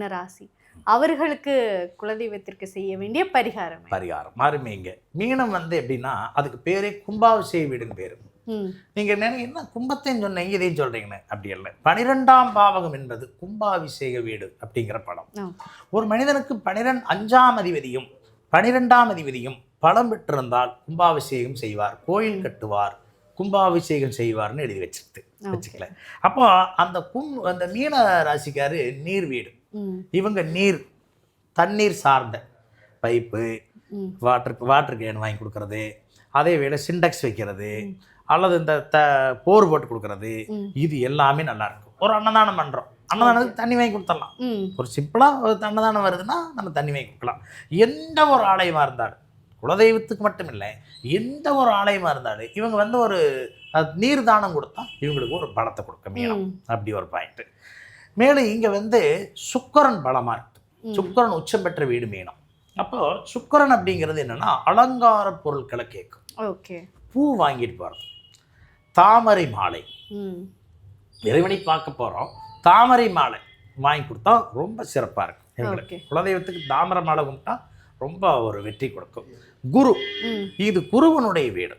மீனராசி. அவர்களுக்கு குலதெய்வத்திற்கு செய்ய வேண்டிய பரிகாரம்? பரிகாரம். அருமைங்க மீனம் வந்து எப்படின்னா அதுக்கு பேரே கும்பாபிஷேக வீடுன்னு பேரு. நீங்க நினை என்ன கும்பத்தையும் சொன்னீங்க இதையும் சொல்றீங்கன்னு. அப்படி இல்லை பனிரெண்டாம் பாவகம் என்பது கும்பாபிஷேக வீடு அப்படிங்கிற படம். ஒரு மனிதனுக்கு பனிரெண்டு அஞ்சாம் அதிபதியும் பனிரெண்டாம் அதிபதியும் பலம் பெற்றிருந்தால் கும்பாபிஷேகம் செய்வார் கோயில் கட்டுவார் கும்பாபிஷேகம் செய்வார்னு எழுதி வச்சிருக்கு. வச்சுக்கல. அப்போ அந்த கும் அந்த மீன ராசிக்காரு நீர் வீடு. இவங்க நீர் தண்ணீர் சார்ந்த பைப்பு வாட்டர் வாட்டர் கேன் வாங்கி கொடுக்கறது அதே வேளை சிண்டெக்ஸ் வைக்கிறது அல்லது இந்த த போர் போட்டு கொடுக்கறது. இது எல்லாமே நல்லா இருக்கும். ஒரு அன்னதானம் பண்ணுறோம் அன்னதானத்துக்கு தண்ணி வாங்கி கொடுத்துடலாம். ஒரு சிம்பிளாக ஒரு அன்னதானம் வருதுன்னா நம்ம தண்ணி வாங்கி கொடுக்கலாம். எந்த ஒரு ஆலயமாக இருந்தாலும் குலதெய்வத்துக்கு மட்டும் இல்லை எந்த ஒரு ஆலயமாக இருந்தாலும் இவங்க வந்து ஒரு நீர் தானம் கொடுத்தா இவங்களுக்கு ஒரு பலத்தை கொடுக்க மீனம் அப்படி ஒரு பாயிண்ட் மேலும் இங்கே வந்து சுக்கரன் பலமாக இருக்குது. சுக்கரன் உச்சம் பெற்ற வீடு மீனம். அப்போ சுக்கரன் அப்படிங்கிறது என்னன்னா அலங்கார பொருட்களை கேட்கும். ஓகே. பூ வாங்கிட்டு போகிறது தாமரை மாலை. இறைவனை பார்க்க போகிறோம் தாமரை மாலை வாங்கி கொடுத்தா ரொம்ப சிறப்பாக இருக்கும். எங்களுக்கு. குலதெய்வத்துக்கு தாமரை மாலை கும்பிட்டா ரொம்ப ஒரு வெற்றி கொடுக்கும். குரு. இது குருவனுடைய வீடு.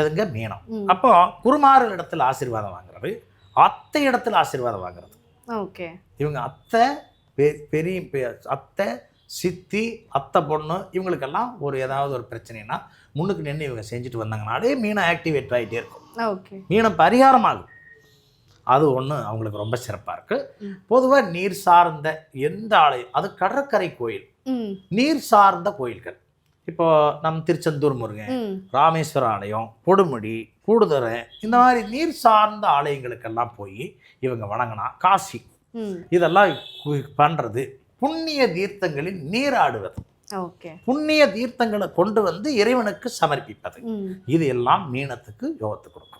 எதுங்க? மீனம். அப்போ குருமாரின் இடத்துல ஆசீர்வாதம் வாங்குறது அத்தை இடத்துல ஆசீர்வாதம் வாங்குறது. ஓகே. இவங்க அத்தை பெரிய அத்தை சித்தி அத்தை பொண்ணு இவங்களுக்கெல்லாம் ஒரு ஏதாவது ஒரு பிரச்சனைனா முன்னுக்கு நின்று இவங்க செஞ்சுட்டு வந்தாங்கனாலே மீனம் ஆக்டிவேட் ஆகிட்டே இருக்கும். ஓகே. மீனம் பரிகாரமாகும். அது ஒன்று அவங்களுக்கு ரொம்ப சிறப்பாக இருக்குது. பொதுவாக நீர் சார்ந்த எந்த ஆலயம் அது கடற்கரை கோயில். நீர் சார்ந்த கோயில்கள். இப்போ நம் திருச்செந்தூர் முருகன் ராமேஸ்வர ஆலயம் கொடுமுடி கூடுதுறை இந்த மாதிரி நீர் சார்ந்த ஆலயங்களுக்கெல்லாம் போய் இவங்க வணங்கினா காசி. இதெல்லாம் பண்றது புண்ணிய தீர்த்தங்களில் நீராடுவது. புண்ணிய தீர்த்தங்களை கொண்டு வந்து இறைவனுக்கு சமர்ப்பிப்பது. இது எல்லாம் மீனத்துக்கு யோகத்தை கொடுக்கும்.